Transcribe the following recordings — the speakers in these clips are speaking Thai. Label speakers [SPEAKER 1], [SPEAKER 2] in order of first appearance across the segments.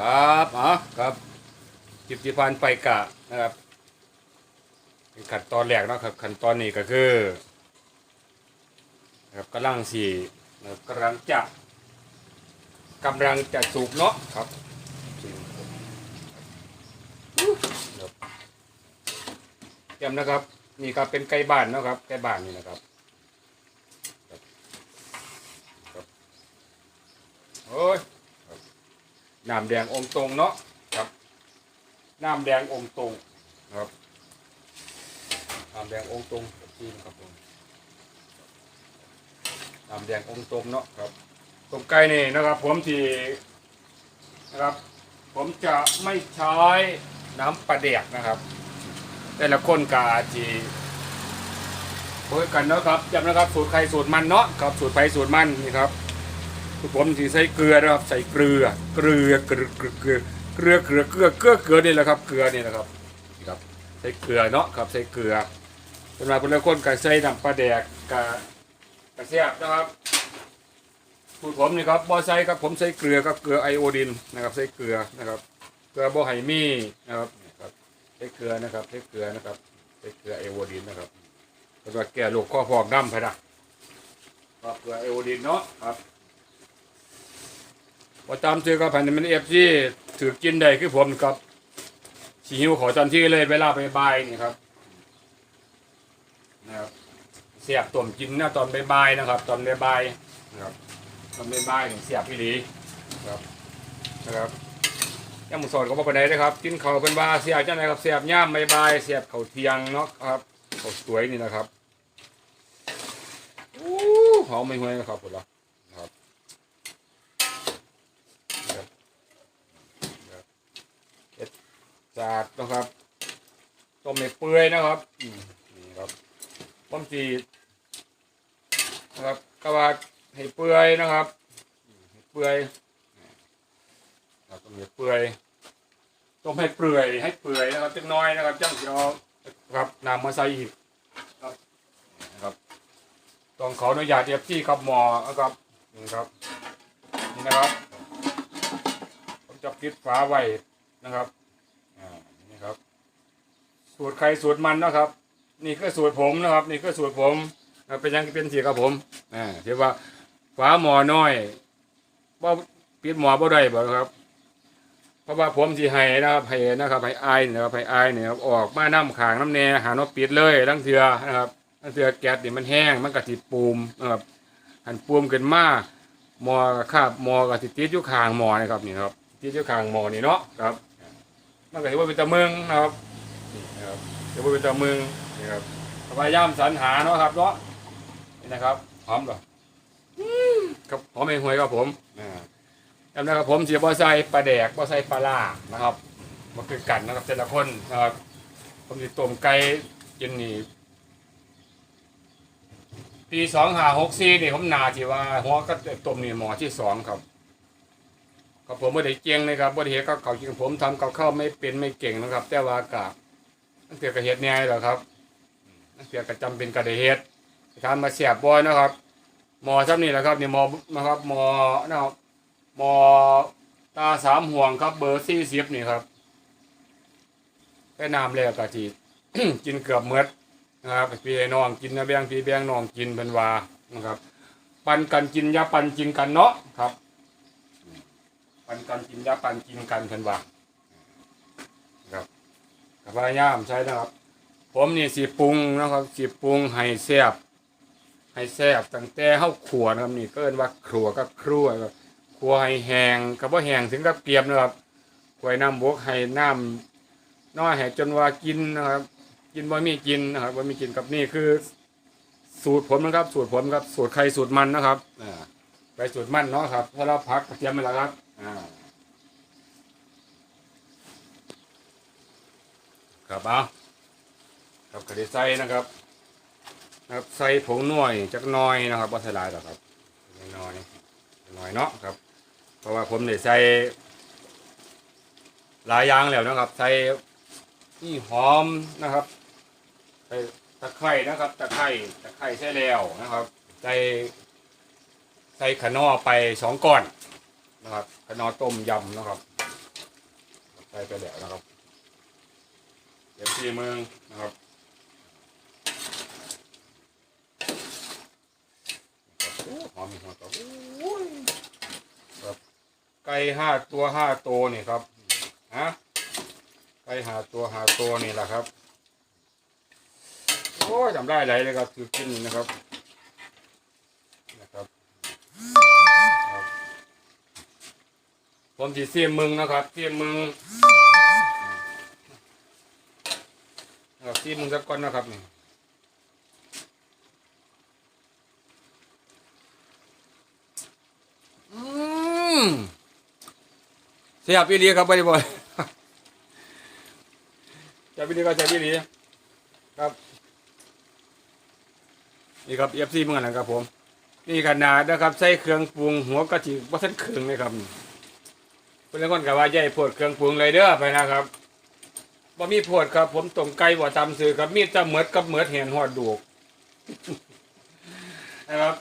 [SPEAKER 1] ครับอ๋อครับจิบจิพันไปกะนะครับเป็นขั้นตอนแรกเนาะครับขั้นตอนนี้ก็คือนะครับกำลังสี่นะกำลังจะกำลังจะสูบเนาะครับเตรียมนะครับ นี่ครับเป็นไก่บ้านเนาะครับไก่บ้านนี่นะครับโอ้ย น้ำแดงองค์ตรงเนาะครับ น้ำแดงองค์ตรงครับน้ำแดงองค์ตรงจีนครับผมน้ำแดงองค์ตรงเนาะครับตรงไก่นี่นะครับ ผมที่นะครับ ผมจะไม่ใช้น้ำปลาแดกนะครับ แต่ละคนกาจีเพื่อกันเนาะครับจำนะครับสูตรใครสูตรมันเนาะครับสูตรไฟสูตรมันนี่ครับ ผมสีใส่เกลือนะครับใส่เกลือเกลือเกลือเกลือเกลือเกลือเกลือเกลือเกลือเกลือนี่แหละครับเกลือนี่แหละครับครับใส่เกลือเนาะครับใส่เกลือสำหรับคนละคนก็ใส่น้ำปลาแดกกับกระเสียบนะครับสูตรผมนี่ครับบ่ใส่ครับผมใส่เกลือกับเกลือไอโอดินนะครับใส่เกลือนะครับเกลือบ่ไฮมี่นะครับใส่เกลือนะครับใส่เกลือนะครับใส่เกลือไอโอดินนะครับสำหรับแก้โรคข้อพอกน้ำไปนะครับเกลือไอโอดินเนาะครับ ประจำซื้อกับแผ่นมันเอฟซีถือกินได้คือผมครับสีหิวขอตอนที่เลยเวลาไปบายนี่ครับนะครับเสียบต้มกินนะตอนบายนะครับ ตอนบายนะครับตอนบายเสียบพี่หลีนะครับนะครับย่างหมูสดก็บอกไปไหนนะครับ กินเขาเป็นว่าเสียบจังไหนครับเสียบย่ามบายเสียบเขาเทียงเนาะครับเขาสวยนี่นะครับอู้หอมไม่ห่วยนะครับผมละ สาดนะครับต้มให้เปื่อยนะครับนี่ครับต้มจีนะครับกระบาดให้เปื่อยนะครับให้เปื่อยต้มให้เปื่อยต้มให้เปื่อยให้เปื่อยนะครับจังน้อยนะครับจังเดียวครับนำมาใส่อีกครับนะครับต้องขออนุญาตเอฟที่ครับหมอนะครับนี่ครับนี่นะครับ ผมจะปิดฝาไว้นะครับ สูตรใครสูตรมันนะครับ นี่คือสูตรผมนะครับ นี่คือสูตรผมเป็นยังเป็นสีครับผมอ่าเรียกว่าฝาหมอน้อยบ่ปิดหมอบ่ได้บ่ครับ เพราะว่าผมสิให้นะครับให้นะครับให้อายนี่นะครับให้อายนี่ยครับออกมาน้ำขางน้ำแน่หาน้ปิดเลยทั้งเถือนะครับทั้งเถือแก๊สเนี่ยมันแห้งมันก็สิปูมนะครับหันปูมขึ้นมาหมอก็คาบหมอก็สิติดอยู่ขางหมอนะครับนี่ครับติดอยู่ขางหมอนี่เนาะครับมันก็ถือว่าเป็นตะเมืองนะครับ นะครับถือว่าเป็นตะเมืองนี่ครับพยายามสรรหาเนาะครับเนาะนี่นะครับหอมก่อนครับหอมเองหวยครับผมอ่าจำนะครับผมเสียบอไซปลาแดกบอไซปลาล่านะครับมันคือกันนะครับแต่ละคนนะครับผมจะต้มไก่กินนี่ปีสองห้าหกสี่นี่ผมนาที่ว่าหัวก็ต้มนี่หมอที่สองครับกับผมไม่ได้เก่งนะครับบ่ได้เฮ็ดกับเขาวจริงผมทำกับข้าวไม่เป็นไม่เก่งนะครับ แต่ว่ากะ นั่นเตียกระเฮ็ดแน่หรอครับนั่นเตียกระจำเป็นกระได้เฮ็ดทำมาเสียบบ่อยนะครับหมอซ้ำนี่แหละครับนี่หมอนะครับหมอนะครับหมอตาสามห่วงครับ เบอร์สี่สิบนี่ครับแค่น้ำแล้วกะจีกินเกือบเมือดนะครับพี่ไอ้น้องกินนะแบงพี่แบงน้องกินเป็นว่านะครับ ปันกันกินยาปันกินกันเนาะครับ ปันกันกินยาปันกินกันเพิ่นว่า พยายามใช้นะครับ ผมนี่สิปรุงนะครับสิปรุงให้แซ่บให้แซ่บตั้งแต่เฮาขัวนะครับนี่ก็เอิ้นว่าครัวก็ครัวครับครัวให้แห้งก็บ่แห้งถึงกับเกรียมนะครับกล้วยน้ำบวกให้น้ำน้อยให้จนว่ากินนะครับ กินบ่มีกินนะครับบ่มีกินกับนี่คือ สูตรผมนะครับ สูตรผมครับ สูตรใครสูตรมันนะครับอ่าไปสูตรมันเนาะครับถ้าเราพักกระเทียมไปแล้วครับ อ่า ครับเอาครับกระดีใส่นะครับนะครับใส่ผงหน่วยจักน้อยนะครับว่าใส่ลายหรอกครับน้อยๆน้อยเนาะครับ เพราะว่าผมได้ใส่หลายอย่างแล้วนะครับ ใส่นี่หอมนะครับใส่ตะไคร้นะครับตะไคร้ตะไคร้ใส่แล้วนะครับ ใส่ใส่ขนอไปสองก้อนนะครับขนอต้มยำนะครับใส่ไปแล้วนะครับ อฟซีเมืองนะครับโอ้หอมมีหัวตัวครับไก่ห้าตัวห้าตัวนี่ครับฮะไก่ห้าตัวห้าตัวนี่แหละครับโอ้ยจำได้ไหลเลยครับคือกินนะครับนะครับครับผมจีเสียมมึงนะครับเสียมมึง เสียมมึงสักก้อนนะครับนี่อืมเสียบอีหลีครับไปดิบอยจับอีหลีก็จับอีหลีครับนี่ครับเอฟซีเหมือนกันครับผม นี่ขนาดนะครับใส่เครื่องปรุงหัวกะทิว่าท่านเครื่องเลยครับเพื่อนคนกับว่าใหญ่โพดเครื่องปรุงเลยเด้อไปนะครับ บ่มีโพดครับ ผมต้มไก่บ่ตำซื้อครับ มีแต่เหมือดกับเหมือดเห็นหอดดูกนะครับ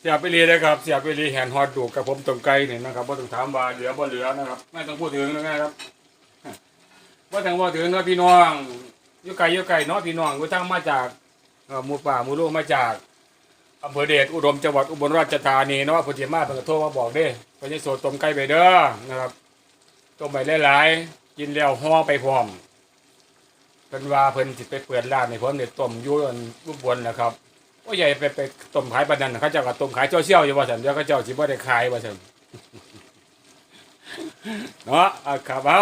[SPEAKER 1] เสียไปเรียนะครับ เสียไปเรียแหนหอดดูกกับผมต้มไก่เนี่ยนะครับบ่ต้องถามว่าเหลือบ่เหลือนะครับ ไม่ต้องพูดถึงนะครับว่าถึงว่าถึงนะพี่น้องอยู่ไกลอยู่ไกลเนาะพี่น้องกูทั้งมาจากหมู่ป่าหมู่ลูกมาจากอำเภอเดชอุดมจังหวัดอุบลราชธานีเนาะพุทธิมาเพิ่นก็โทรมาบอกเด้เพิ่นสิโสดต้มไก่ไปเด้อนะครับต้มไปหลายๆ กินแล้วห่อไปพร้อมเพิ่นว่าเพิ่นสิไปเปิดร้านให้ผมเนี่ยต้มอยู่อันอุบลนะครับว่าใหญ่ไปไปต้มขายปานนั้นเขาเจ้าก็ต้มขายเจ้าเชี่ยวอยู่ว่าซั่นเดี๋ยวเขาเจ้าสิบ่ได้ขายว่าซั่นเนาะอะครับเอา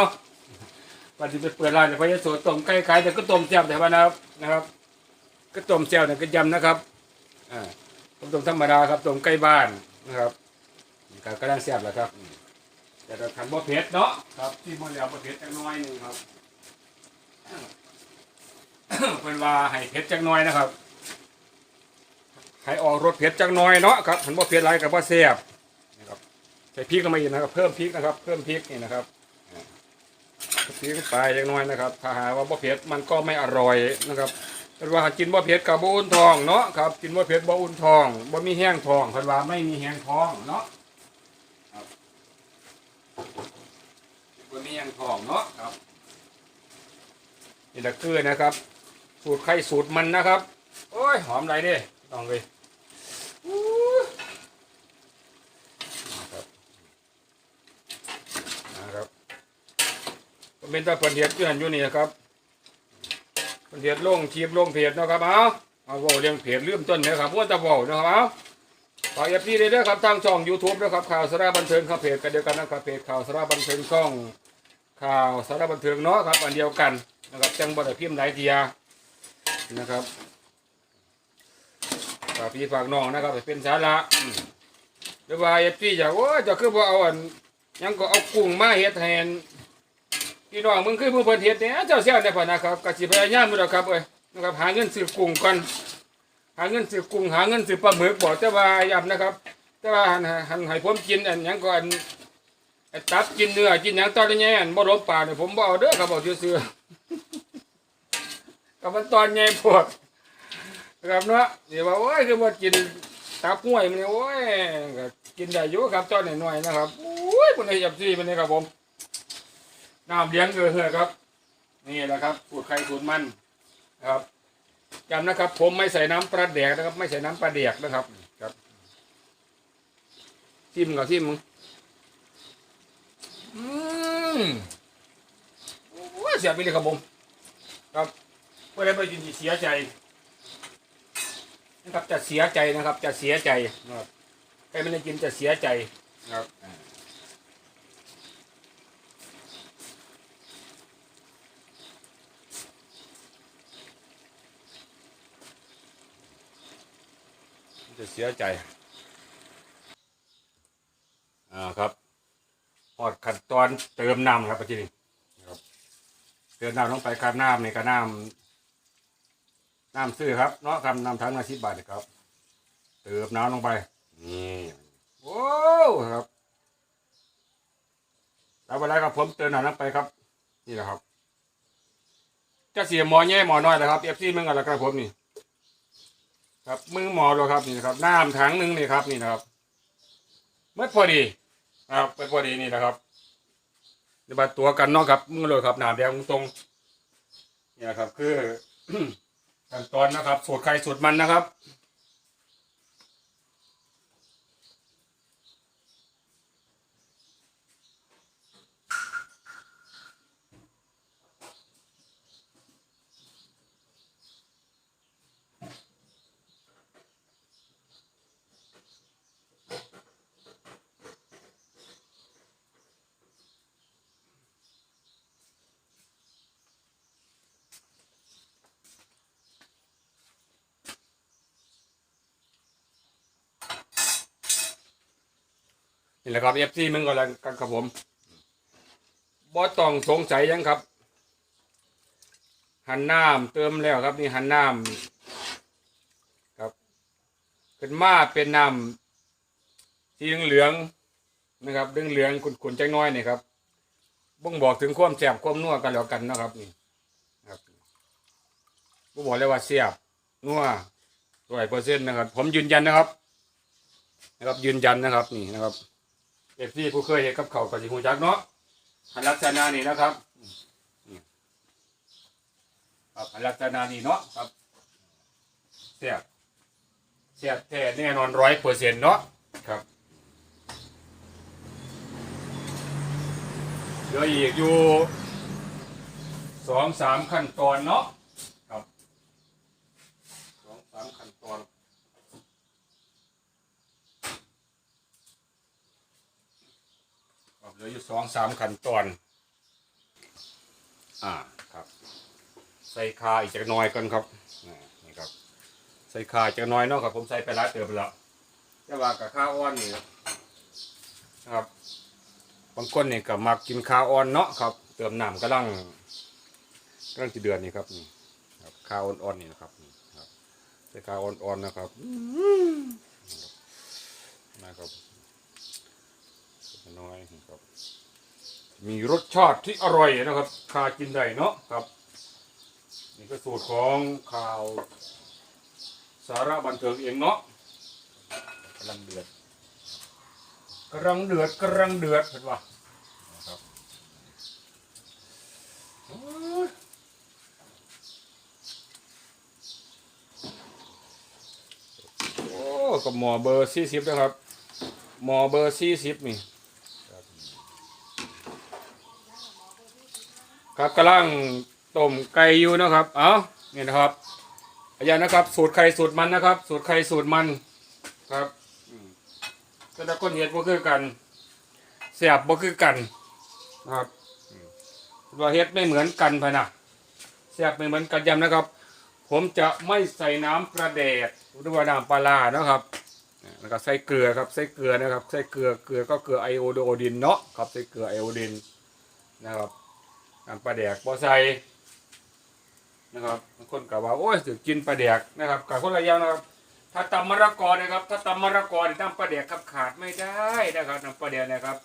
[SPEAKER 1] วันที่ไปเปิดร้านเนี่ยพระยโสต้มไก่ขายแต่ก็ต้มแจ่วแต่ว่านะครับนะครับ ก็ต้มแจ่วเนี่ยก็ยำนะครับอ่าต้มต้มธรรมดาครับต้มไก่บ้านนะครับก็กำลังแซ่บแหละครับ แต่เราทำบ่เผ็ดเนาะครับที่มันแล้วบ่เผ็ดจักหน้อยหนึงครับ เป็นว่าให้เผ็ดจักหน้อยนะครับให้ออกรสเผ็ดจักหน้อยเนาะครับมันบ่เผ็ดหลายกับบ่แซ่บนะครับใส่พริกก็มาอีกนะครับ เพิ่มพริกนะครับ เพิ่มพริกนี่นะครับพริกไปเล็กน้อยนะครับ ถ้าหากว่าบ่เผ็ดมันก็ไม่อร่อยนะครับเป็นว่ากินบ่เผ็ดกับบ่อุ่นท้องเนาะครับ กินบ่เผ็ดบ่อุ่นท้องบ่มีแห้งท้องเพิ่นว่าไม่มีแห้งท้องเนาะครับ บ่มีแห้งทองเนาะครับนี่ละคือนะครับ สูตรไข่สูตรมันนะครับ โอ้ยหอมไรเด้ต้องเลยอู้นะครับนะครับเป็นตาเพิ่นเฮ็ดอยู่หันอยู่นี่นะครับเพิ่นเฮ็ดลงคลิปลงเพจเนาะครับเอาเอาเว้าเรื่องเพจลืมต้นนะครับว่าตะเว้าเนาะครับเอา ฝาก FP ได้เด้อครับทางช่อง YouTube นะครับข่าวสาระบันเทิงครับเพจกันเดียวกันนะครับเพจข่าวสาระบันเทิงช่องข่าวสาระบันเทิงเนาะครับอันเดียวกันนะครับจังบ่ได้พิมพ์หลายเทียนะครับฝากพี่ฝากน้องนะครับเป็นสาระอืมหรือว่า FP อยากโอ้ยเจะคือบ่เอาอันยังก็เอากุ้งมาเฮ็ดแทนพี่น้องมึงคือมึงเพิ่นเฮ็ดเนี่ยเจ้าเสียเนี่ยพ่อนะครับก็สิพยายามอยู่ดอกครับเอ้ยนะครับหาเงินซื้อกุ้งก่อน หาเงินซื้อกุ้งหาเงินซื้อปลาหมึกบอกแต่ว่าย้ำนะครับ แต่ว่าหันหันให้ผมกินอันหยังก่อนไอ้ตับกินเนื้อกินหยังตอนนี้อันบ่ลบปากเนี่ยผมบ่เอาเด้อครับบอกซื่อๆกับมันตอนใหญ่โพดนะครับเนาะเดี๋ยวว่าโอ้ยคือบ่กินตับห้วยมันเนี่ยโอ้ยก็กินได้อยู่ครับตอนหน้อยๆนะครับโอ้ยบ่ได้ยับซี่มันนี่ครับผมน้ำเลี้ยงเกลือเหือครับ นี่แหละครับสูตรไข่สูตรมันนะครับ จำนะครับผมไม่ใส่น้ำปลาแดกนะครับ ไม่ใส่น้ำปลาแดกนะครับครับทิมกับทิมมึงอืมโอ้ยเสียไปเลยครับผมครับเพื่อได้ไปยินดีเสียใจนะครับจะเสียใจนะครับ จะเสียใจนะครับใครไม่ได้กินจะเสียใจนะครับ จะเสียใจ อ่าครับพอดขั้นตอนเติมน้ำครับทีนี้ครับเติมน้ำลงไปครับน้ำในกระน้ำน้ำซื้อครับเนาะครับน้ำทั้งละสิบบาทครับ เติมน้ำลงไปนี่โอ้ครับแล้วเวลาครับผมเติมน้ำลงไปครับ นี่แหละครับจะเสียหมอแย่หมอน้อยนะครับเอฟซีมึงกันแล้วครับผมนี่ ครับมือหมอดูครับนี่นะครับน้ำถังหนึ่งนี่ครับนี่นะครับเมื่อพอดีนะครับเมื่อพอดีนี่นะครับในบัดตัวกันเนาะครับมือเลยครับหนาแดงตรงเนี่ยครับ คือขั้นตอนนะครับสูตรใครสูตรมันนะครับ นี่แหละครับเอฟซีมึงก็แล้วกันครับผมบ่ต้องสงสัยยังครับ หันน้ำเติมแล้วครับ นี่หันน้ำครับขึ้นมาเป็นน้ำสีเหลืองนะครับเหลืองเหลืองขุ่นๆจังน้อยนี่ครับบ่งบอกถึงความแสบความนัวกันแล้วกันนะครับนี่ครับบ่บอกเลยว่าเสียบนัวร้อยเปอร์เซ็นต์นะครับ ผมยืนยันนะครับ นะครับยืนยันนะครับนี่นะครับ เอฟซีผู้เคยเห็นกับเขากับสิหูจักเนาะอันลักษณะนี้นะครับครับอันลักษณะนี้เนาะครับเสียบเสียบแท้แน่นอนร้อยเปอร์เซ็นต์เนาะครับเหลืออีกอยู่สองสามขั้นตอนเนาะครับสองสามขั้นตอน ครับ เหลืออยู่สองสามขั้นตอน อ่าครับ ใส่คาอีกจักน้อยก่อนครับนี่ครับ ใส่คาจักน้อยเนาะครับ ผมใส่ไปร้านเติมไปแล้วแต่ว่ากับข้าวอ่อนนี่นะครับบางคนเนี่ยก็มักกินข้าวอ่อนเนาะครับ เติมน้ำกำลังกำลังจะเดือนนี่ครับนี่ครับข้าวอ่อนๆนี่นะครับนี่ครับใส่ข้าวอ่อนๆนะครับนะครับน้อย มีรสชาติที่อร่อยนะครับคากินได้เนาะครับ นี่ก็สูตรของข่าว สาระบันเทิงเองเนาะกำลังเดือดกำลังเดือดกำลังเดือดเห็นปะนะครับโอ้ยโอ้กับหมอเบอร์สี่สิบนะครับหมอเบอร์สี่สิบนี่ ครับกำลังต้มไก่อยู่นะครับ เอานี่นะครับอาจารย์นะครับ สูตรไข่สูตรมันนะครับ สูตรไข่สูตรมันครับแต่ละคนเห็ดบ่คือกันเสียบบ่คือกันนะครับว่าเฮ็ดไม่เหมือนกันพะนะเสียบไม่เหมือนกันยำนะครับ ผมจะไม่ใส่น้ำกระเดดหรือว่าน้ำปลาร้านะครับแล้วก็ใส่เกลือครับใส่เกลือนะครับใส่เกลือเกลือก็เกลือไอโอโดดินเนาะครับใส่เกลือไอโอดินนะครับ น้ำปลาแดกบ่ใส่นะครับบางคนก็ว่าโอ้ยสึกกินปลาแดกนะครับกับคนละอย่างนะครับ ถ้าตำมะระกอนะครับ ถ้าตำมะระกอน้ำปลาแดกครับขาดไม่ได้นะครับน้ำปลาแดกนะครับ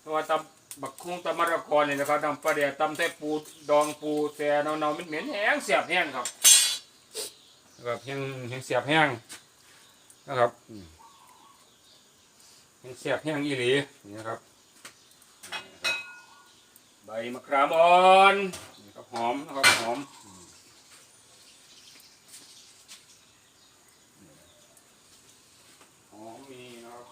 [SPEAKER 1] เพราะว่าตำบักคุ้งตำมะระกอนี่ยนะครับน้ำปลาแดกตำใส่ปูดองปูแต่เนาๆมันเหม็นแห้งเสียบแห้งครับนะครับแห้งแห้งเสียบแห้งนะครับอืมเป็นเสียบแห้งอีหลีนี่นะครับ ใบมะขามอ่อนนี่ครับหอมนะครับหอมอืมหอมมีนะครับ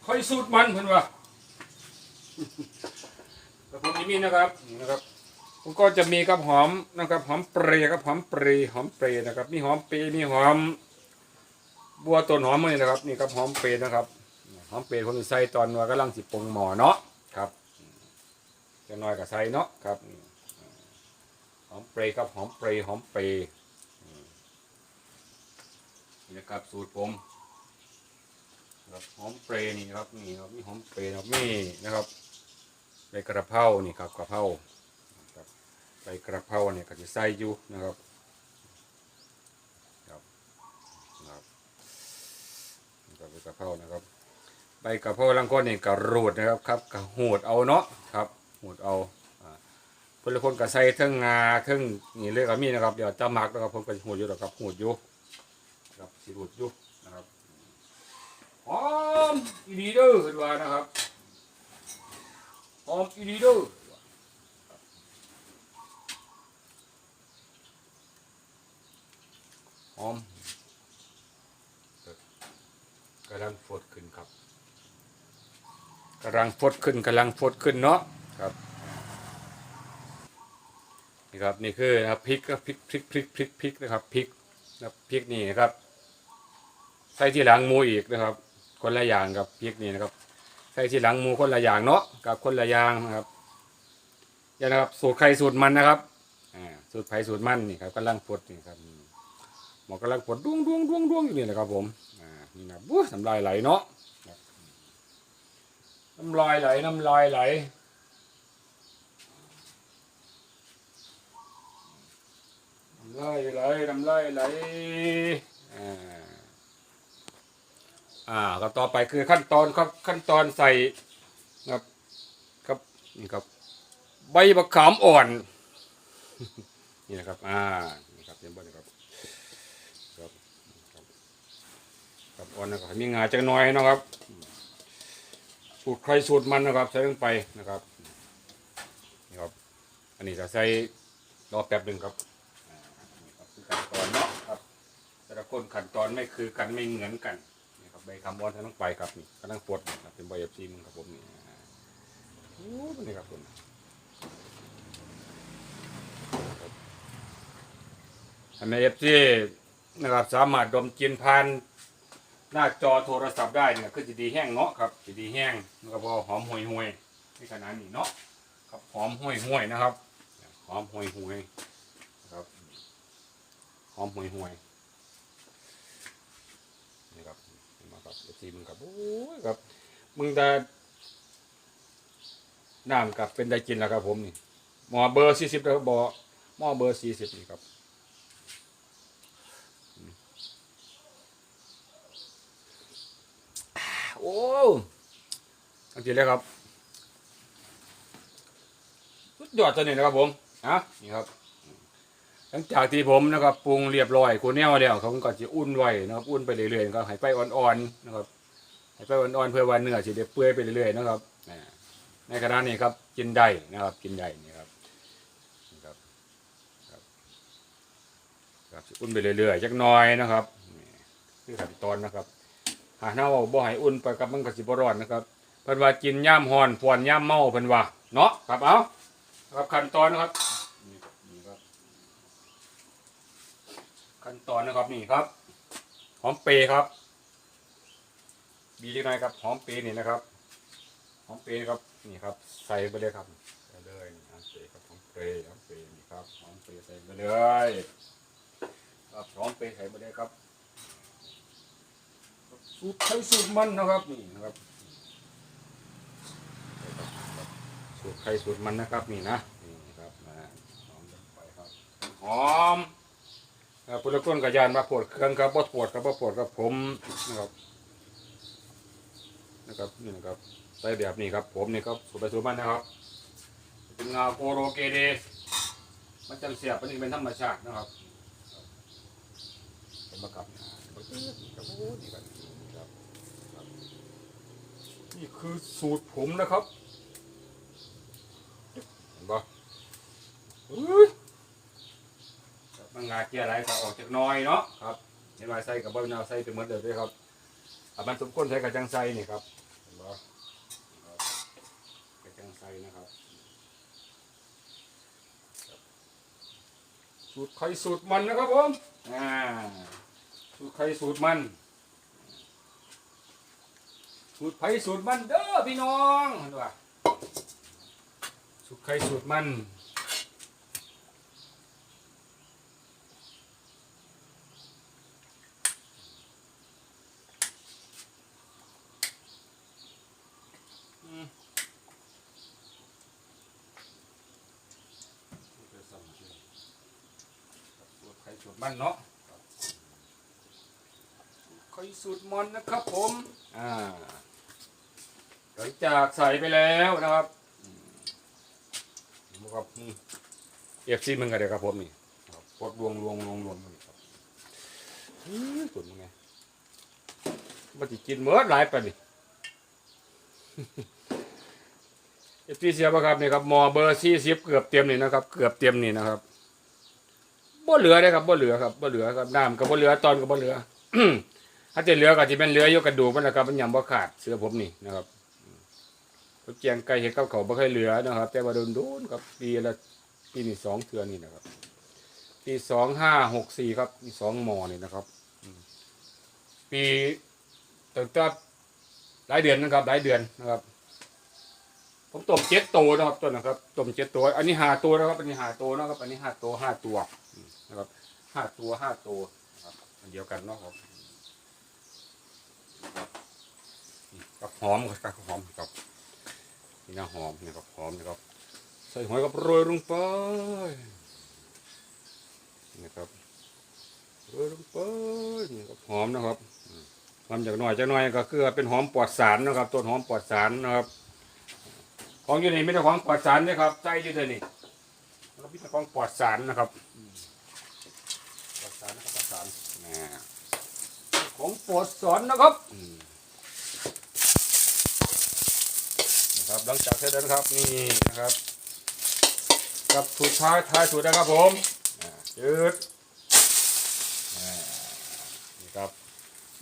[SPEAKER 1] ค่ อยสูตรมันเพิ่นว่าแต่ผมจะมีนะครับนี่นะครับผมก็จะมีกับหอมนะครับหอมเปรย์ครับหอมเปรย์หอมเปรย์นะครับ มีหอมเปรย์มีหอม บัวต้นหอมมือนี่นะครับ นี่ครับหอมเปรย์นะครับหอมเปรย์ผมจะใส่ตอนว่ากำลังสิปรุงหมอเนาะครับจะน้อยกับใส่เนาะครับหอมเปรย์ครับหอมเปรย์หอมเปรย์นี่นะครับสูตรผม ครับหอมเปรย์นี่ครับนี่ครับมีหอมเปรย์ครับนี่นะครับใบกระเพรานี่ครับกระเพราใส่กระเพราเนี่ยก็จะใส่อยู่นะครับครับนะครับใบกระเพรานะครับใบกระเพราลังก้อนนี่กระรูดนะครับครับกระหูดเอาเนาะครับหูดเอาเพื่อนคนก็ใส่เทั้งงาเทั้งนี่เลยก็มีนะครับเดี๋ยวจะหมักนะครับผมก็หูดอยู่นะครับหูดอยู่ครับสีหูดอยู่ หอมอีดีเด้อเห็นว่านะครับหอมอีดีเด้อหอมกำลังฟดขึ้นครับกำลังฟดขึ้นกำลังฟดขึ้นเนาะครับนี่ครับนี่คือนะครับพริกก็พริกพริกพริกพริกพริกนะครับพริกนะพริกนี่นะครับใส่ที่หลังหมูอีกนะครับ คนละอย่างกับพริกนี่นะครับใส่ที่หลังหมูคนละอย่างเนาะกับคนละอย่างนะครับอย่างนะครับ สูตรใครสูตรมันนะครับอ่าสูตรไผ่สูตรมันนี่ครับกำลังฟดนี่ครับหมอกำลังฟดดวงดวงดวงดวงอยู่นี่แหละครับผมอ่านี่นะบู๊สำลายไหลเนาะน้ำลายไหลน้ำลายไหลน้ำลายไหลน้ำลายไหลอ่า อ่าก็ต่อไปคือขั้นตอนครับขั้นตอนใส่ครับครับนี่ครับ ใบมะขามอ่อน นี่นะครับ อ่านี่ครับเห็นบ่นี่ครับครับครับอ่อนนะครับมีงาจังน้อยนะครับ สูตรใครสูตรมันนะครับ ใส่ลงไปนะครับนี่ครับ อันนี้จะใส่รอแป๊บหนึ่งครับขั้นตอนเนาะครับ แต่ละคนขั้นตอนไม่คือกันไม่เหมือนกัน ใบคำบอลใส่ลงไปครับนี่กำลังปวดนะครับเป็นใบเอฟซีมึงครับผมนี่อู้นี่ครับผมอันนี้เอฟซีนะครับสามารถดมกินผ่านหน้าจอโทรศัพท์ได้เนี่ยคือจะดีแห้งเนาะครับจะดีแห้งแล้วก็พอหอมห่วยห่วยในขนาดนี้เนาะครับหอมห่วยห่วยนะครับหอมห่วยห่วยครับหอมห่วยห่วยๆนี่ครับมาครับเอฟ ซีมึงครับโอ้ยครับมึงแต่น้ำกับเป็นได้กินแล้วครับผมนี่หมอเบอร์สี่สิบแล้วบอหมอเบอร์สี่สิบนี่ครับโอ้จริงเลยครับสุดยอดตัวนี้นะครับผมอะนี่ครับ หลังจากที่ผมนะครับปรุงเรียบร้อยคูแนวแล้วเขาก็จะอุ่นไว้นะครับอุ่นไปเรื่อยๆนะครับให้ไฟอ่อนๆนะครับให้ไฟอ่อนๆเพื่อว่าเนื้อจะได้เปื่อยไปเรื่อยๆนะครับในขณะนี้ครับกินได้นะครับกินได้นี่ครับนี่ครับครับครับอุ่นไปเรื่อยๆจักน่อยนะครับนี่คือขั้นตอนนะครับหาเน่าบ่ให้อุ่นไปกับมันก็สิบร้อนนะครับเพิ่นว่ากินย่ามฮอนพวนย่ามเมาเพิ่นว่าเนาะครับเอาครับขั้นตอนนะครับนี่นี่ครับ ขั้นตอนนะครับนี่ครับ หอมเปรย์ครับ บีจังหน่อยครับ หอมเปรย์นี่นะครับ หอมเปรย์ครับนี่ครับ ใส่ไปเลยครับใส่เลยนี่หอมเปรย์ครับหอมเปรย์หอมเปรย์นี่ครับหอมเปรย์ใส่ไปเลยครับหอมเปรย์ใส่ไปเลยครับสูตรใช้สูตรมันนะครับนี่นะครับสูตรใครสูตรมันนะครับนี่นะนี่ครับนะหอมไปครับหอม พุทธคุณกับยานมาปวดเครื่องครับบ่ปวดครับบ่ปวดครับผมนะครับนะครับนี่นะครับใส่แบบนี้ครับ ผมนี่ครับสูตรไปสูตรมันนะครับเป็นงาโกโรเกเดมันจังเสียบอันนี้เป็นธรรมชาตินะครับเป็นมะกับนะครับโอ้นี่ครับนี่ครับครับนี่คือสูตรผมนะครับเห็นปะอุ้ บบางงาเกียร์อะไรก็ออกจากน้อยเนาะครับเห็นว่าใส่กับใบมะนาวใส่ไปหมดเลยด้วยครับอะมันสมควรใส่กับจังไซนี่ครับเห็นปะครับกับจังไซนะครับสูตรใครสูตรมันนะครับผมอ่าสูตรใครสูตรมันสูตรไผ่สูตรมันเด้อพี่น้องเห็นปะสูตรใครสูตรมันอืมสับ มันเนาะไข่สูตรมันนะครับผมอ่าหลังจากใส่ไปแล้วนะครับอืมครับเอฟซีมึงกันเดี๋ยวครับผมนี่ครับกดรวงรวงรวงรวงนี่ครับอื้อสุดมึงไงมันจะกินเมื่อหลายไปดิเอฟซีเสียบครับนี่ครับหมอเบอร์สี่สิบเกือบเต็มนี่นะครับ เกือบเต็มนี่นะครับ บ่เหลือเลยครับบ่เหลือครับบ่เหลือครับน้ำก็บ่เหลือตอนก็บ่เหลือ ถ้าจะเหลือก็จะเป็นเหลือยู่กระดูกมันนะครับมันยังบ่ขาดเสื้อผมนี่นะครับข้าเจียงไก่เห็ดกับเขาบ่เคยเหลือนะครับ แต่ว่าโดนโดนครับปีละปีนี่สองเทือนี่นะครับปีสองห้าหกสี่ครับมีสองหมอนี่นะครับปีตั้งแต่หลายเดือนนะครับ หลายเดือนนะครับ ผมต้มเจ็ดตัวนะครับต้นนะครับต้มเจ็ดตัว อันนี้ห้าตัวนะครับ อันนี้ห้าตัวนะครับ อันนี้ห้าตัวห้าตัว นะครับห้าตัวห้าตัวนะครับอันเดียวกันเนาะครับกับหอมกับหอมกับนี่นะหอมนี่กับหอมนะครับใส่หอยกับโรยลงไปนี่ครับโรยลงไปนี่กับหอมนะครับหอมจากหน่อยจากหน่อยก็คือเป็นหอมปลอดสารนะครับต้นหอมปลอดสารนะครับ ของอยู่นี่ไม่ใช่ของปลอดสารนะครับใจอยู่เลยนี่เราพิจารณาของปลอดสารนะครับ ของโปลอดสารนะครับนะครับ หลังจากเสร็จแล้วนะครับนี่นะครับ กับสุดท้ายท้ายสุดนะครับผมอ่าจืดนี่ครับ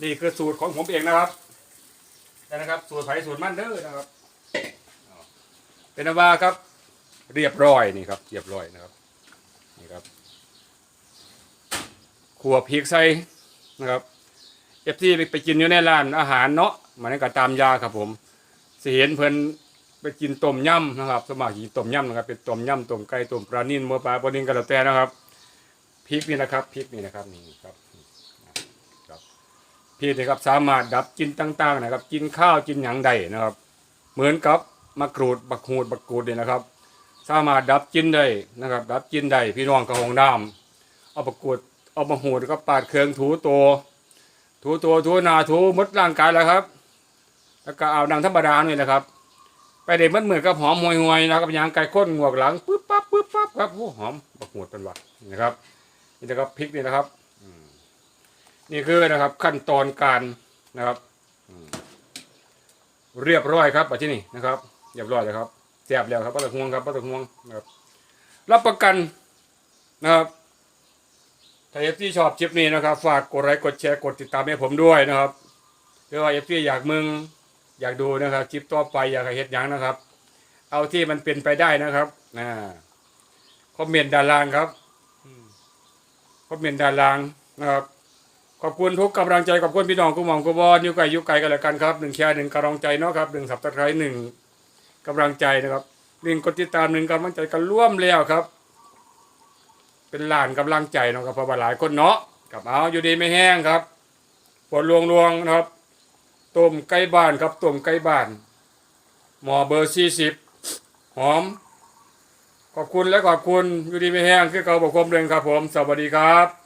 [SPEAKER 1] นี่คือสูตรของผมเองนะครับนี่นะครับ สูตรไผ่สูตรมั่นเด้อนะครับ เป็นอันว่าครับ เรียบร้อยนี่ครับ เรียบร้อยนะครับ นี่ครับ ขัวพริกใส่นะครับเอฟที่ไปกินอยู่ในร้านอาหารเนาะมันก็ตามยาครับผมสิเห็นเพิ่นไปกินต้มยำนะครับ สมัครกินต้มยำนะครับ เป็นต้มยำต้มไก่ต้มปลานิ่นมัวปลาปลานิ่นกระแตนะครับพริกนี่นะครับพริกนี่นะครับนี่ครับครับพริกนี่ครับสามารถดับกินต่าง ๆ นะครับ กินข้าวกินหยังใดนะครับ เหมือนกับมะกรูดบักหูดบักกูดเนี่ยนะครับ สามารถดับกินได้นะครับ ดับกินได้พี่น้องกระหงน้ำเอาบักกูด เอามะหูดก็ปาดเครื่องถูตัว ถูตัวถูหนาถูมดร่างกายแล้วครับ แล้วก็เอาดังธรรมดานี่ยนะครับ ไปเด็ดมันเหมือนกับหอมห่วยนะครับยางไก่ข้นงวกหลังปึ๊บปั๊บปึ๊บปั๊บครับโอ้หอมบักหูดเป็นวัดนะครับนี่นะครับพริกนี่นะครับนี่คือนะครับขั้นตอนการนะครับเรียบร้อยครับปัจจุบันนี้นะครับเรียบร้อยแล้วครับแสบแล้วครับป้าตะห่วงครับป้าตะห่วงนะครับ รับประกันนะครับ ถ้าเอฟซีชอบคลิปนี้นะครับ ฝากกดไลค์กดแชร์กดติดตามให้ผมด้วยนะครับหรือว่าเอฟซีอยากมึงอยากดูนะครับคลิปต่อไปอยากให้เฮ็ดหยังนะครับ เอาที่มันเป็นไปได้นะครับนะคอมเมนต์ด้านล่างครับคอมเมนต์ด้านล่างนะครับขอบคุณทุกกำลังใจขอบคุณพี่น้องกุหมองกุบอลยุไก่ยุไก่กันแล้วกันครับหนึ่งแชร์หนึ่งกำลังใจเนาะครับหนึ่งสับตะไคร้หนึ่งกำลังใจนะครับหนึ่งกดติดตามหนึ่งกำลังใจกันร่วมแล้วครับ เป็นล้านกำลังใจเนาะครับเพราะว่าหลายคนเนาะกับเอาอยู่ดีไม่แห้งครับปวดลวงลวงๆนะครับต้มไก่บ้านครับต้มไก่บ้าน หมอเบอร์สี่สิบหอม ขอบคุณและขอบคุณอยู่ดีไม่แห้งคือเก่าบอกคมเรืองครับผม สวัสดีครับ